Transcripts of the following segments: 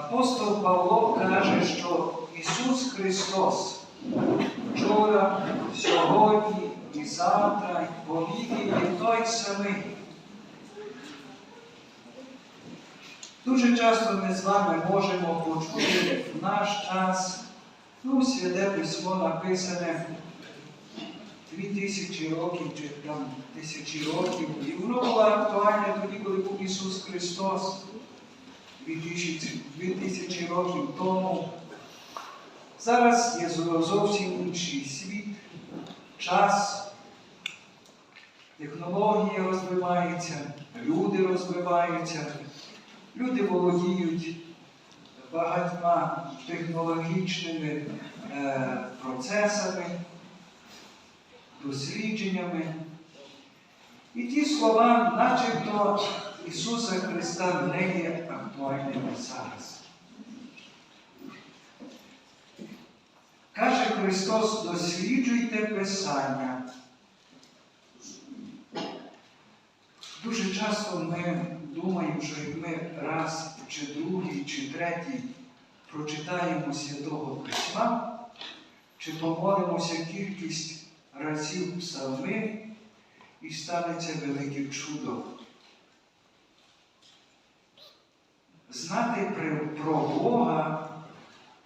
Апостол Павло каже, що Ісус Христос вчора, сьогодні і завтра, і повіки є той самий. Дуже часто ми з вами можемо почути в наш час, ну, святе письмо написане дві тисячі років чи там тисячі років. І воно було актуальне тоді, коли був Ісус Христос. Дві тисячі, дві тисячі років тому. Зараз є зовсім інший світ, час, технології розвиваються, люди розвиваються, люди володіють багатьма технологічними е, процесами, дослідженнями. І ті слова, начебто Ісуса Христа, не є актуальними зараз. Каже Христос, досліджуйте Писання. Дуже часто ми думаємо, що як ми раз, чи другий, чи третій прочитаємо Святого Письма, чи помолимося кількість разів псалми, і станеться велике чудо. Знати про Бога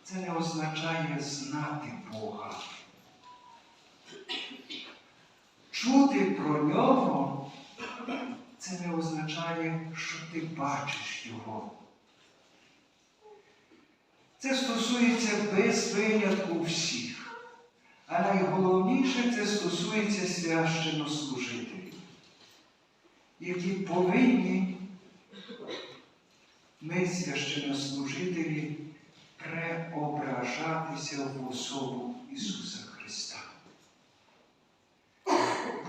це не означає знати Бога. Чути про нього це не означає, що ти бачиш Його. Це стосується без винятку всіх. А найголовніше це стосується священнослужителів, які повинні ми, священнослужителі, преображатися в особу Ісуса Христа.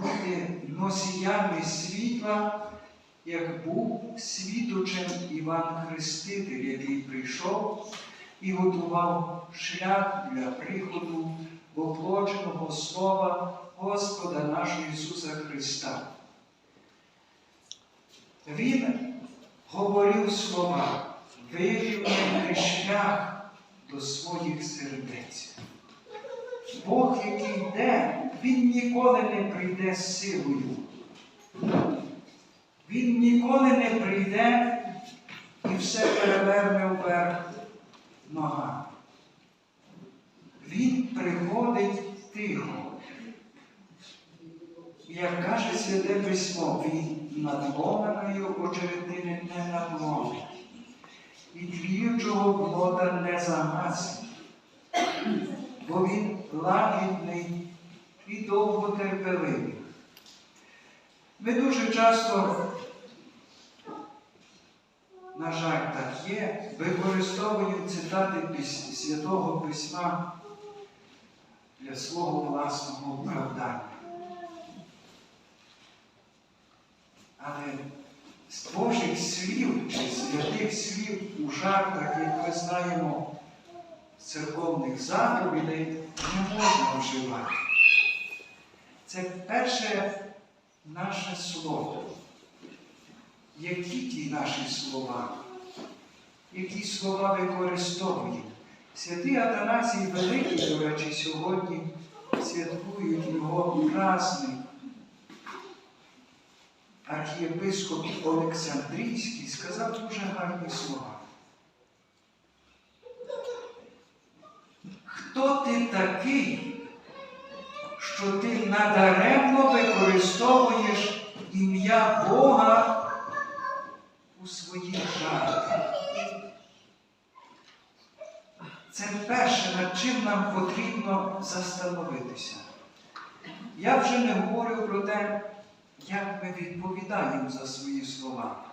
Бути носіями світла, як був світочем Іван Хреститель, який прийшов і готував шлях для приходу воплоченого Слова Господа нашого Ісуса Христа. Він говорив слова, вивів шлях до своїх сердець. Бог, який йде, Він ніколи не прийде з силою. Він ніколи не прийде і все переверне вверх ногами. Він приходить тихо. Як каже Святе Письмо, він надломаною очеретини не надломить, і тліючого плода не загасить, бо він лагідний і довготерпеливий. Ми дуже часто, на жаль, так є, використовуємо цитати Святого Письма для свого власного оправдання. Але з Божих слів чи святих слів у жартах, як ми знаємо, церковних заповідей, не можна вживати. Це перше наше слово. Які ті наші слова? Які слова використовуємо? Святий Атанасій Великий, до речі, сьогодні святкують його праздник. Архієпископ Олександрійський сказав дуже гарні слова. Хто ти такий, що ти надаремно використовуєш ім'я Бога у своїх жартах? Це перше, над чим нам потрібно застановитися. Я вже не говорю про те, як ми відповідаємо за свої слова.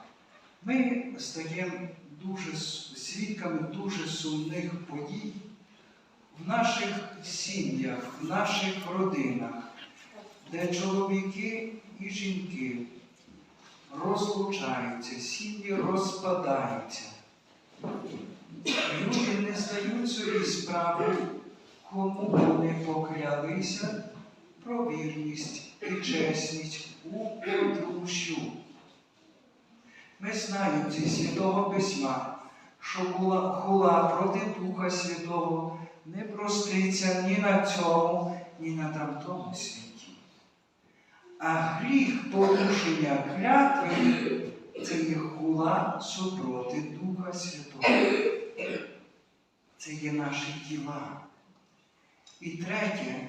Ми стаємо дуже свідками дуже сумних подій в наших сім'ях, в наших родинах, де чоловіки і жінки розлучаються, сім'ї розпадаються. Люди не здають собі справи, кому вони поклялися про вірність і чесність у подружжю. Ми знаємо зі Святого Письма, що хула проти Духа Святого не проститься ні на цьому, ні на тамтому світі. А гріх порушення клятви це є хула супроти Духа Святого. Це є наші тіла. І третє,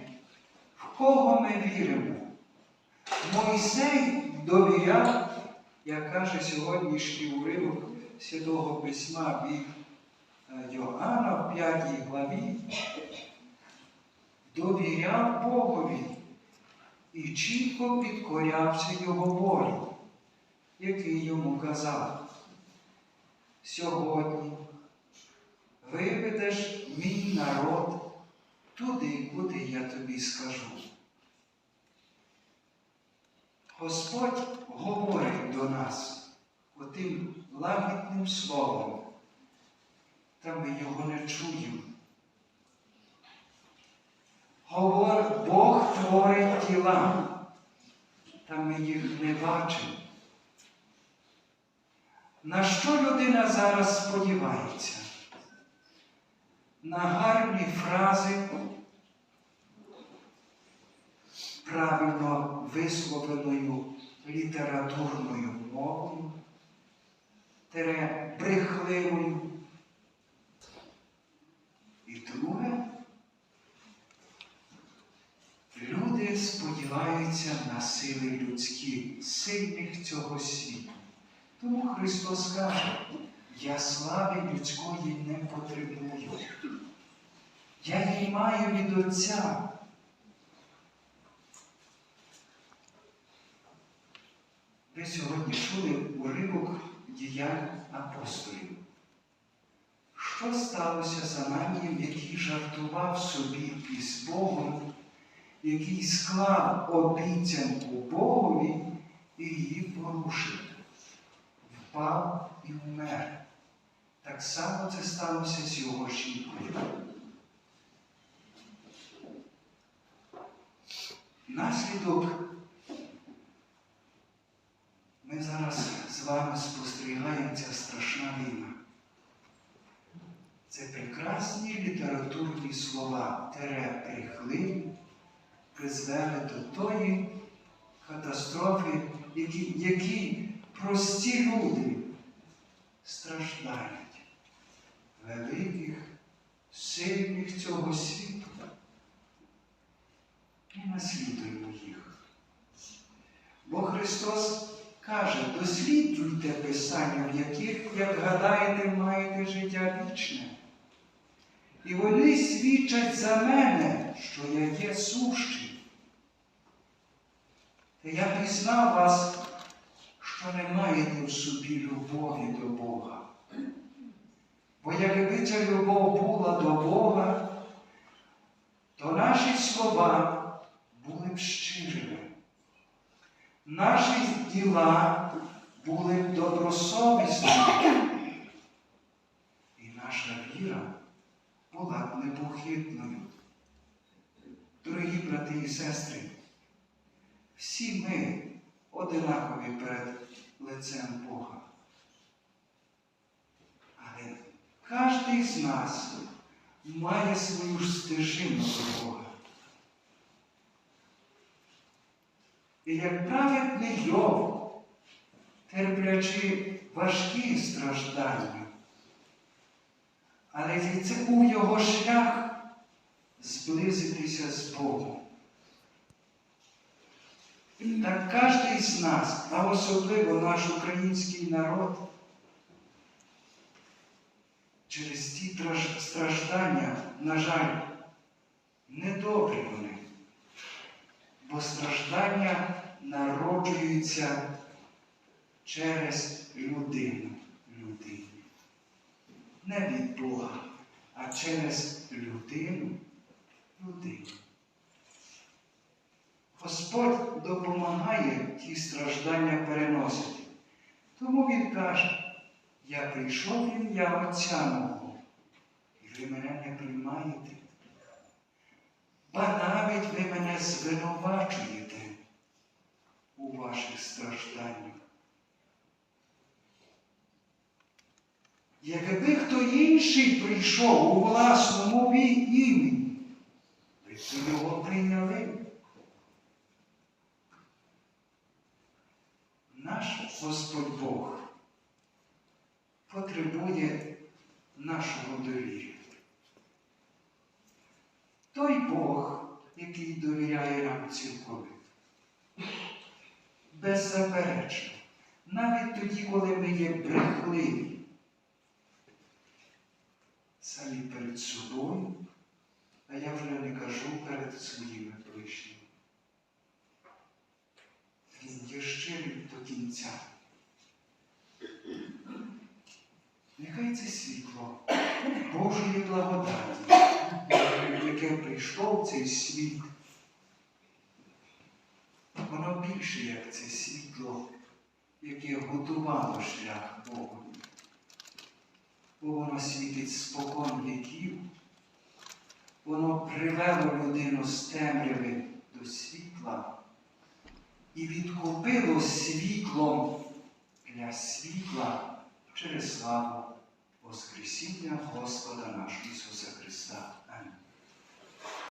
в кого ми віримо? Мойсей довіряв, як каже сьогоднішній уривок Святого Письма від е, Йоанна в 5 главі, довіряв Богові і чітко підкорявся Його волі, який йому казав. Сьогодні виведеш мій народ туди, куди я тобі скажу. Господь говорить до нас отим лагідним словом, та ми його не чуємо. Говор, Бог творить тіла, та ми їх не бачимо. На що людина зараз сподівається? На гарні фрази, правильно висловленою літературною мовою, тере брехливою. І друге, люди сподіваються на сили людські, сильних цього світу. Тому Христос каже, я слави людської не потребую. Я її маю від Отця. Ви сьогодні чули уривок діянь апостолів. Що сталося з Ананієм, який жартував собі із Богом, який склав обіцянку Богові і її порушив? Впав і вмер. Так само це сталося з його жінкою. Наслідок ми зараз з вами спостерігаємо ця страшна війна. Це прекрасні літературні слова, тере брехливі, призвели до тої катастрофи, які, які прості люди страждають, великих, сильних цього світу. І наслідуємо їх. Бо Христос каже, досліджуйте Писання, в яких, як гадаєте, маєте життя вічне. І вони свідчать за мене, що я є сущий. Та я пізнав вас, що не маєте в собі любові до Бога. Бо якби ця любов була до Бога, то наші слова були б щирими. Наші діла були добросовісними. І наша віра була непохитною. Дорогі брати і сестри, всі ми одинакові перед лицем Бога. Але кожен з нас має свою стежину до Бога. І як праведний Йов, терплячи важкі страждання, але це був його шлях зблизитися з Богом. Так кожен з нас, а особливо наш український народ, через ті страждання, на жаль, недобрі вони, бо страждання народжуються через людину, людину. Не від Бога, а через людину, людину. Господь допомагає ті страждання переносити. Тому Він каже, я прийшов в ім'я Отця мого, і ви мене не приймаєте. Ба навіть ви мене звинувачуєте у ваших стражданнях. Якби хто інший прийшов у власному імені, ви б його прийняли. Наш Господь Бог потребує нашого довір'я. Той Бог, який довіряє нам цілковито, беззаперечно, навіть тоді, коли ми є брехливі, самі перед собою, а я вже не кажу перед своїми ближніми. Він є щирим до кінця. Нехай це світло Божої благодаті, яке прийшло в цей світ, воно більше, як це світло, яке готувало шлях Богу. Бо воно світить спокон віків, воно привело людину з темряви до світла і відкупило світлом для світла через славу Воскресіння Господа нашого Ісуса Христа. Амінь.